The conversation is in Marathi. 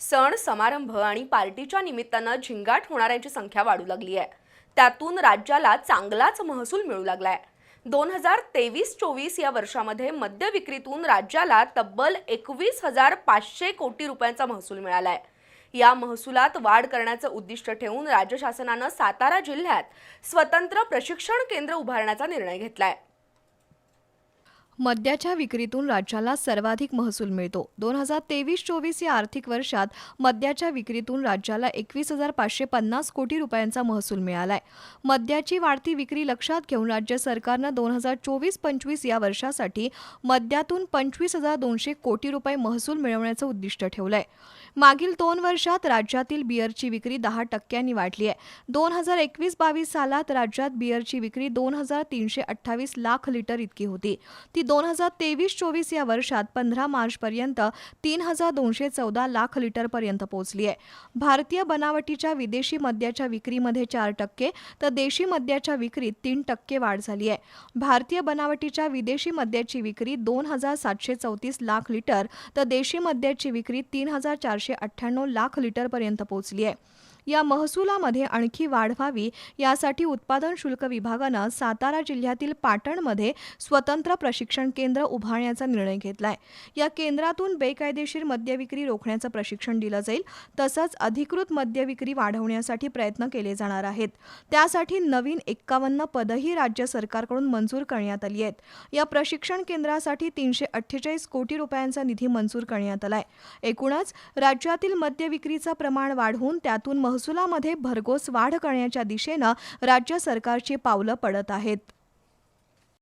सण समारंभ आणि पार्टीच्या निमित्तानं झिंगाट होणाऱ्यांची संख्या वाढू लागली आहे. त्यातून राज्याला चांगलाच महसूल मिळू लागलाय. दोन हजार तेवीस चोवीस या वर्षामध्ये मद्य विक्रीतून राज्याला तब्बल एकवीस हजार पाचशे कोटी रुपयांचा महसूल मिळालाय. या महसुलात वाढ करण्याचं उद्दिष्ट ठेवून राज्य शासनानं सातारा जिल्ह्यात स्वतंत्र प्रशिक्षण केंद्र उभारण्याचा निर्णय घेतलाय. मद्याच्या विक्रीतून राज्याला सर्वाधिक महसूल मिळतो. दोन हजार तेवीस चोवीस या आर्थिक वर्षात मद्याच्या विक्रीतून राज्याला एकवीस हजार पाचशे पन्नास कोटी रुपयांचा महसूल मिळालाय. मद्याची वाढती विक्री लक्षात घेऊन राज्य सरकारनं दोन हजार चोवीस पंचवीस या वर्षासाठी मद्यातून पंचवीस हजार दोनशे कोटी रुपये महसूल मिळवण्याचं उद्दिष्ट ठेवलंय. मागील दोन वर्षात राज्यातील बियरची विक्री दहा टक्क्यांनी वाढली आहे. दोन हजार एकवीस बावीस सालात राज्यात बियरची विक्री दोन हजार तीनशे अठ्ठावीस लाख लिटर इतकी होती. ती दोन हजार तेवीस चोवीस या वर्षात पंधरा मार्चपर्यंत तीन हजार दोनशे चौदा लाख लिटरपर्यंत पोहोचली आहे. भारतीय बनावटीच्या विदेशी मद्याच्या विक्रीमध्ये चार टक्के तर देशी मद्याच्या विक्रीत तीन टक्के वाढ झाली आहे. भारतीय बनावटीच्या विदेशी मद्याची विक्री दोन हजार सातशे चौतीस लाख लिटर तर देशी मद्याची विक्री तीन हजार चारशे अठ्ठ्याण्णव लाख लिटरपर्यंत पोहोचली आहे. या महसुलामध्ये आणखी वाढ व्हावी यासाठी उत्पादन शुल्क विभागानं सातारा जिल्ह्यातील पाटणमध्ये स्वतंत्र प्रशिक्षण केंद्र उभारण्याचा निर्णय घेतलाय. या केंद्रातून बेकायदेशीर मद्यविक्री रोखण्याचं प्रशिक्षण दिलं जाईल तसंच अधिकृत मद्यविक्री वाढवण्यासाठी प्रयत्न केले जाणार आहेत. त्यासाठी नवीन एक्कावन्न पदही राज्य सरकारकडून मंजूर करण्यात आली आहेत. या प्रशिक्षण केंद्रासाठी तीनशे अठ्ठेचाळीस कोटी रुपयांचा निधी मंजूर करण्यात आलाय. एकूणच राज्यातील मद्यविक्रीचं प्रमाण वाढवून त्यातून महसुलामध्ये भरघोस वाढ करण्याच्या दिशेनं राज्य सरकारची पावलं पडत आहेत.